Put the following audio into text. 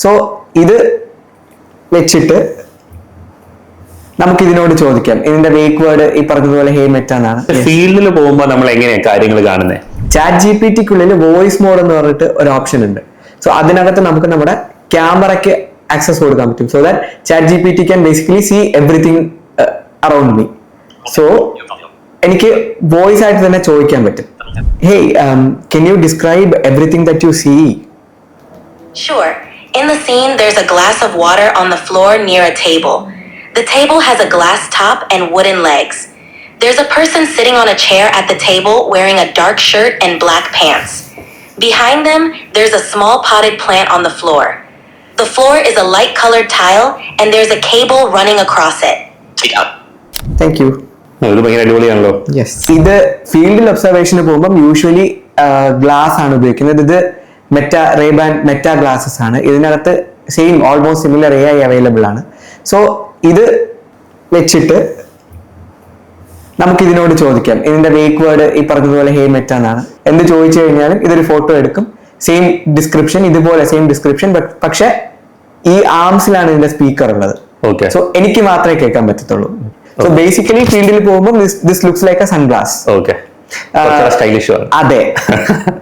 So ഇത് വെച്ചിട്ട് നമുക്ക് ഇതിനോട് ചോദിക്കാം. ഇതിന്റെ വേക്ക് വേർഡ് ഈ പറഞ്ഞതുപോലെ ഹേ മെറ്റ എന്നാണ്. ഫീൽഡിൽ പോകുമ്പോൾ നമ്മൾ എങ്ങനെയാണ് കാര്യങ്ങൾ കാണുന്നത് ചാറ്റ് ജി പി ടിക്കുള്ളിൽ വോയിസ് മോഡ് എന്ന് പറഞ്ഞിട്ട് ഒരു ഓപ്ഷൻ ഉണ്ട്. സോ അതിനകത്ത് നമുക്ക് നമ്മുടെ ക്യാമറയ്ക്ക് ആക്സസ് കൊടുക്കാൻ പറ്റും. So that chat G P T can basically see everything around me so എനിക്ക് വോയിസ് ആയിട്ട് തന്നെ ചോദിക്കാൻ പറ്റും. Hey can you describe everything that you see Sure. In the scene, there's a glass of water on the floor near a table. The table has a glass top and wooden legs. There's a person sitting on a chair at the table wearing a dark shirt and black pants. Behind them, there's a small potted plant on the floor. The floor is a light colored tile and there's a cable running across it. Thank you ഇത് ഭയങ്കര അടിപൊളിയാണല്ലോ yes ഇത് ഫീൽഡിൽ ഒബ്സർവേഷന് പോകുമ്പോൾ usually glass ആണ് ഉപയോഗിക്കുന്നത് ഇത് Meta Ray-Ban Meta glasses ആണ്. ഇതിനകത്ത് same almost similar A I available ആണ്. സോ ഇത് വെച്ചിട്ട് നമുക്ക് ഇതിനോട് ചോദിക്കാം. ഇതിന്റെ വേക്ക് വേർഡ് ഈ പറഞ്ഞതുപോലെ ഹേ മെറ്റ എന്നാണ്. എന്ത് ചോദിച്ചു കഴിഞ്ഞാലും ഇതൊരു ഫോട്ടോ എടുക്കും. സെയിം ഡിസ്ക്രിപ്ഷൻ ഇതുപോലെ സെയിം ഡിസ്ക്രിപ്ഷൻ പക്ഷെ ഈ ആംസിലാണ് ഇതിന്റെ സ്പീക്കർ ഉള്ളത്. ഓക്കെ സോ എനിക്ക് മാത്രമേ കേൾക്കാൻ പറ്റത്തുള്ളൂ. സോ ബേസിക്കലി ഫീൽഡിൽ പോകുമ്പോൾ this looks like a sunglass okay stylish അതെ.